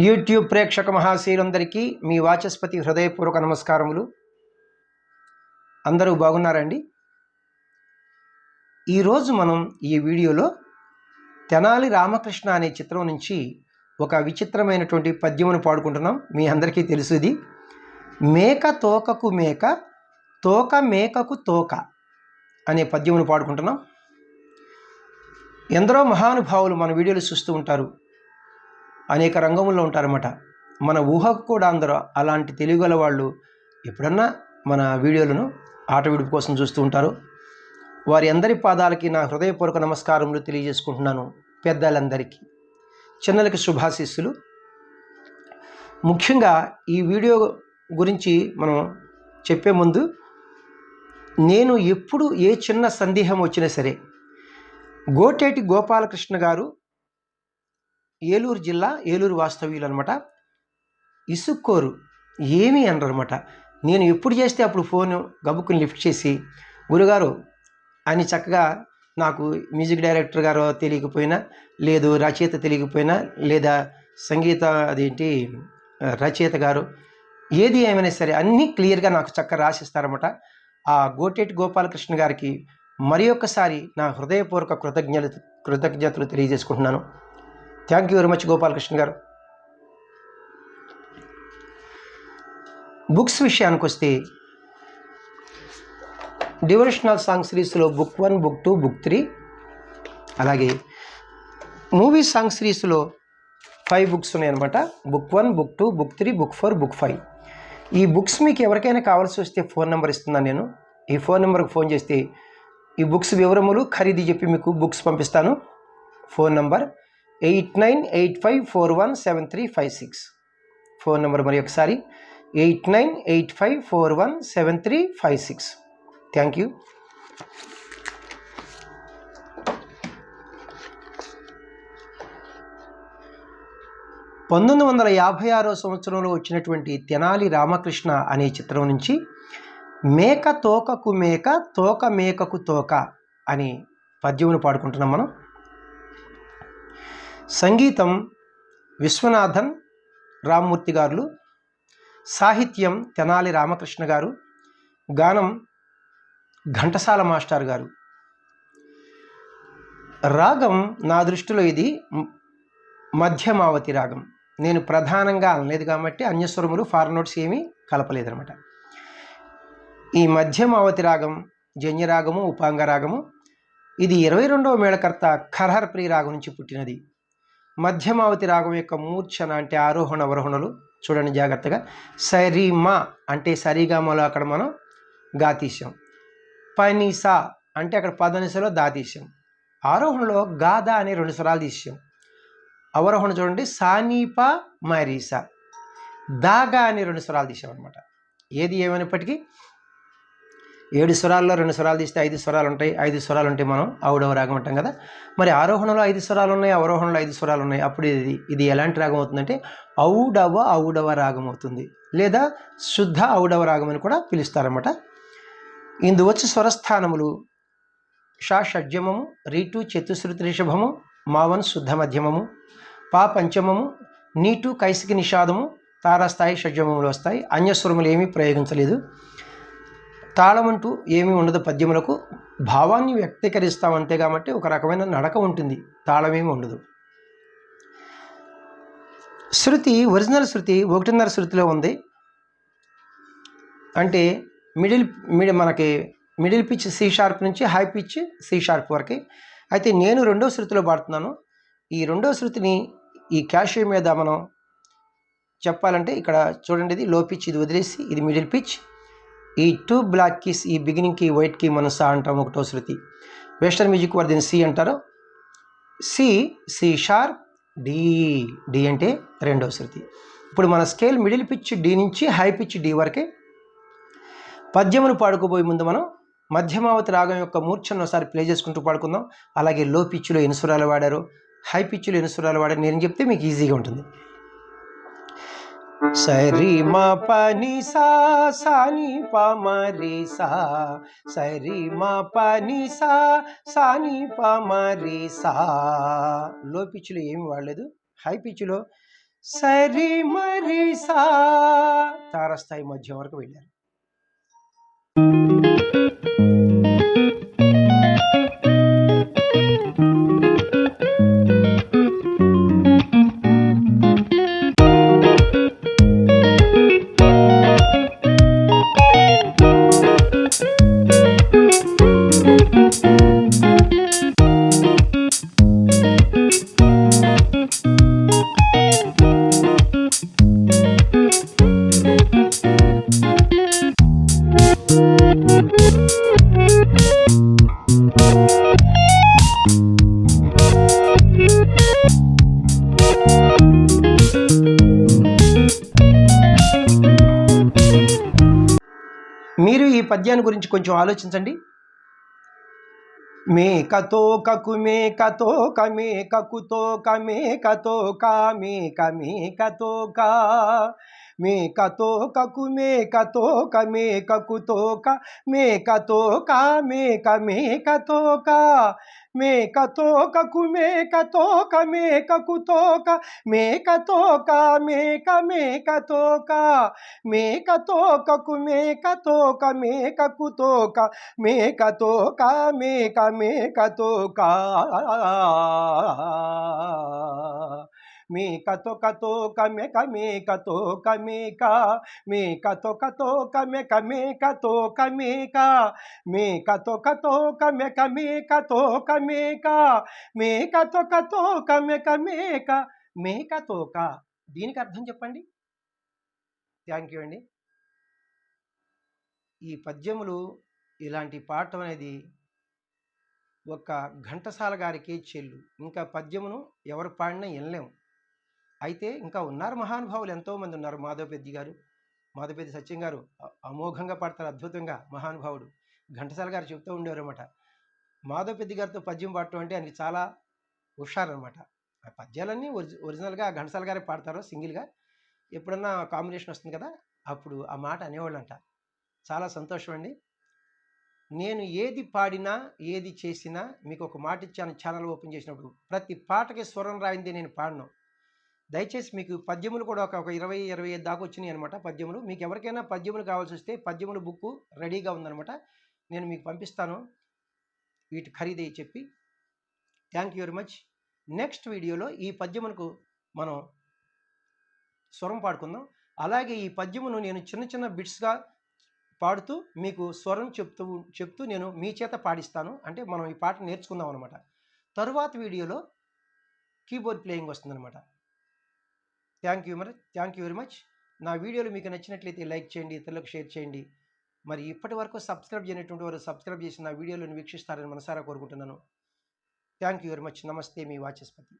YouTube ప్రేక్షక మహాశీలందరికీ మీ వాచస్పతి హృదయపూర్వక నమస్కారములు. అందరూ బాగున్నారండి? ఈరోజు మనం ఈ వీడియోలో తెనాలి రామకృష్ణ అనే చిత్రం నుంచి ఒక విచిత్రమైనటువంటి పద్యమును పాడుకుంటున్నాం. మీ అందరికీ తెలుసుది. మేక తోకకు మేక తోక మేకకు తోక అనే పద్యమును పాడుకుంటున్నాం. ఎందరో మహానుభావులు మన వీడియోలు చూస్తూ ఉంటారు. అనేక రంగంలో ఉంటారన్నమాట. మన ఊహకు కూడా అందరూ అలాంటి తెలియగల వాళ్ళు ఎప్పుడన్నా మన వీడియోలను ఆట విడుపు కోసం చూస్తూ ఉంటారు. వారి అందరి పాదాలకి నా హృదయపూర్వక నమస్కారములు తెలియజేసుకుంటున్నాను పెద్దలందరికీ. చిన్నలకి శుభాశీస్సులు. ముఖ్యంగా ఈ వీడియో గురించి మనం చెప్పే ముందు నేను ఎప్పుడు ఏ చిన్న సందేహం వచ్చినా సరే గోటేటి గోపాలకృష్ణ గారు ఏలూరు జిల్లా ఏలూరు వాస్తవ్యులు అనమాట ఇసుక్కోరు. ఏమీ అనమాట నేను ఎప్పుడు చేస్తే అప్పుడు ఫోను గబుక్కుని లిఫ్ట్ చేసి గురుగారు అని చక్కగా నాకు మ్యూజిక్ డైరెక్టర్ గారు తెలియకపోయినా లేదు రచయిత తెలియకపోయినా లేదా సంగీత అదేంటి రచయిత గారు ఏది ఏమైనా సరే అన్నీ క్లియర్గా నాకు చక్కగా రాసిస్తారన్నమాట ఆ గోటేటి గోపాలకృష్ణ గారికి మరి ఒక్కసారి నా హృదయపూర్వక కృతజ్ఞత కృతజ్ఞతలు తెలియజేసుకుంటున్నాను. Thank you very much Gopalakrishna గారు. బుక్స్ విషయానికి వస్తే డివోషనల్ సాంగ్ సిరీస్లో book one book two book three అలాగే మూవీ సాంగ్ సిరీస్లో ఫైవ్ బుక్స్ ఉన్నాయన్నమాట. Book one book two book three book four book five ఈ బుక్స్ మీకు ఎవరికైనా కావాల్సి వస్తే ఫోన్ నెంబర్ ఇస్తున్నాను నేను. ఈ ఫోన్ నెంబర్కి ఫోన్ చేస్తే ఈ బుక్స్ వివరములు ఖరీదు చెప్పి మీకు బుక్స్ పంపిస్తాను. Phone number eight nine eight five four one seven three five six phone number మరి ఒకసారి eight nine eight five four one seven three five six thank you పంతొమ్మిది వందల యాభై ఆరో సంవత్సరంలో వచ్చినటువంటి తెనాలి రామకృష్ణ అనే చిత్రం నుంచి మేక తోకకు మేక తోక మేకకు తోక అని పద్యమును పాడుకుంటున్నాం మనం. సంగీతం విశ్వనాథన్ రామ్మూర్తి గారు సాహిత్యం తెనాలి రామకృష్ణ గారు గానం ఘంటసాల మాస్టర్ గారు. రాగం నా దృష్టిలో ఇది మధ్యమావతి రాగం. నేను ప్రధానంగా అనలేదు కాబట్టి అన్యస్వరములు ఫార్ నోట్స్ ఏమీ కలపలేదనమాట ఈ మధ్యమావతి రాగం జన్యరాగము ఉపాంగ రాగము ఇది ఇరవై రెండవ మేళకర్త ఖర్హర్ ప్రియ రాగం నుంచి పుట్టినది. మధ్యమావతి రాగం యొక్క మూర్ఛన అంటే ఆరోహణ అవరోహణలు. చూడండి జాగ్రత్తగా. సరిమా అంటే సరిగామలో అక్కడ మనం గాతీశాం. పనిసా అంటే అక్కడ పదనిసలో దా తీసాం ఆరోహణలో గాదా అనే రెండు స్వరాలు తీసాం అవరోహణ చూడండి. సానీప మరీసా. దాగా అనే రెండు స్వరాలు తీసాం అనమాట ఏది ఏమైనప్పటికీ ఏడు స్వరాల్లో రెండు స్వరాలు తీస్తే ఐదు స్వరాలు ఉంటాయి. ఐదు స్వరాలు ఉంటాయి మనం ఆవుడవ రాగం అంటాం కదా? మరి ఆరోహణలో ఐదు స్వరాలు ఉన్నాయి అవరోహణలో ఐదు స్వరాలు ఉన్నాయి. అప్పుడు ఇది ఇది ఎలాంటి రాగం అవుతుందంటే ఔడవ ఔడవ రాగం అవుతుంది. లేదా శుద్ధ ఔడవ రాగం అని కూడా పిలుస్తారన్నమాట. ఇందు వచ్చి స్వరస్థానములు షా షడ్జమము రీటు చతుశ్రుతి రిషభము మావన్ శుద్ధ మధ్యమము పా పంచమము నీటు కైసికి నిషాదము తారాస్థాయి షడ్జమములు వస్తాయి. అన్యస్వరములు ఏమీ ప్రయోగించలేదు. తాళం అంటూ ఏమీ ఉండదు పద్యములకు. భావాన్ని వ్యక్తీకరిస్తాం అంతే కాబట్టి ఒక రకమైన నడక ఉంటుంది. తాళమేమి ఉండదు. శృతి ఒరిజినల్ శృతి ఒకటిన్నర శృతిలో ఉంది. అంటే మిడిల్ మిడి మనకి మిడిల్ పిచ్ సి షార్ప్ నుంచి హై పిచ్ సి షార్ప్ వరకు. అయితే నేను రెండో శృతిలో పాడుతున్నాను. ఈ రెండో శృతిని ఈ క్యాషియో మీద మనం చెప్పాలంటే ఇక్కడ చూడండి ఇది లో పిచ్ ఇది వదిలేసి ఇది మిడిల్ పిచ్. ఈ టూ బ్లాక్ కీస్ ఈ బిగినింగ్కి వైట్కి మనం సా అంటాం ఒకటో శృతి. వెస్టర్న్ మ్యూజిక్ వారు దీన్ని సి అంటారు. C C sharp D D అంటే రెండో శృతి. ఇప్పుడు మన స్కేల్ మిడిల్ పిచ్ డి నుంచి హై పిచ్ డి వరకే పద్యమును పాడుకోబోయే ముందు మనం మధ్యమావతి రాగం యొక్క మూర్ఛను ఒకసారి ప్లే చేసుకుంటూ పాడుకుందాం. అలాగే లో పిచ్లో ఎన్ని సురాలు వాడారు. హై పిచ్లో ఎన్ని సురాలు వాడారు. నేను చెప్తే మీకు ఈజీగా ఉంటుంది. సరి మ పని సా సాని పమరి సా సరి మ పని సా సాని పమరి సా లో పిచ్చులో ఏమి వాడలేదు హై పిచ్చులో సరి మరి సా తారస్థాయి మధ్యం వరకు వెళ్ళారు. పద్యాన్ని గురించి కొంచెం ఆలోచించండి. మేకతో కకు మేకతో కమే కకుతో కమే కతో కా మేక మేకతో కా మేకతో కకు మేకతో కమే మేకకు తోక మేకతో కా మేక మేకతో కా మేకతో కకు మేకతో కమే మేకకు తోక మేకతో కా మేక మేకతో కా మేకతో కకు మేకతో క మేకకు తోక మేకతో కా మేక మేకతో కా మీ కతో కతో కమె కతో కమేక మీ కతో కతో కమె కతో కమేక మీ కతో కతో కమె కతో కమేక మీ కతో కతో కమె కమేక మేకతో క దీనికి అర్థం చెప్పండి. థ్యాంక్ యూ అండి. ఈ పద్యములు ఇలాంటి పాఠం అనేది ఒక ఘంటసాల గారికి చెల్లు. ఇంకా పద్యమును ఎవరు పాడినా వినలేము. అయితే ఇంకా ఉన్నారు మహానుభావులు ఎంతోమంది ఉన్నారు. మాధవపెద్ది గారు మాధవపెద్ది సత్యం గారు అమోఘంగా పాడతారు అద్భుతంగా మహానుభావుడు. ఘంటసాల గారు చెప్తూ ఉండేవారు అనమాట మాధవపెద్ది గారితో పద్యం పాడటం అంటే ఆయనకి చాలా హుషారనమాట ఆ పద్యాలన్నీ ఒరిజి ఒరిజినల్గా ఘంటసాల గారే పాడతారు సింగిల్గా ఎప్పుడన్నా కాంబినేషన్ వస్తుంది కదా అప్పుడు ఆ మాట అనేవాళ్ళంట. చాలా సంతోషం అండి. నేను ఏది పాడినా ఏది చేసినా మీకు ఒక మాట ఇచ్చాను ఛానల్ ఓపెన్ చేసినప్పుడు ప్రతి పాటకి స్వరం రాయింది నేను పాడను. దయచేసి మీకు పద్యములు కూడా ఒక ఒక ఇరవై ఇరవై ఐదు దాకా వచ్చినాయి అనమాట పద్యములు. మీకు ఎవరికైనా పద్యములు కావాల్సి వస్తే పద్యములు బుక్ రెడీగా ఉందనమాట నేను మీకు పంపిస్తాను. వీటి ఖరీదే చెప్పి. Thank you very much. Next వీడియోలో ఈ పద్యములకు మనం స్వరం పాడుకుందాం. అలాగే ఈ పద్యమును నేను చిన్న చిన్న బిట్స్గా పాడుతూ మీకు స్వరం చెప్తూ చెప్తూ నేను మీ చేత పాడిస్తాను. అంటే మనం ఈ పాట నేర్చుకుందాం అనమాట తరువాత వీడియోలో కీబోర్డ్ ప్లేయింగ్ వస్తుందన్నమాట. థ్యాంక్ యూ మరి థ్యాంక్ యూ వెరీ మచ్. నా వీడియోలు మీకు నచ్చినట్లయితే లైక్ చేయండి ఇతరులకు షేర్ చేయండి. మరి ఇప్పటి వరకు సబ్స్క్రైబ్ చేయనటువంటి వారు సబ్స్క్రైబ్ చేసి నా వీడియోలను వీక్షిస్తారని మనసారా కోరుకుంటున్నాను. Thank you very much. నమస్తే మీ వాచస్పతి.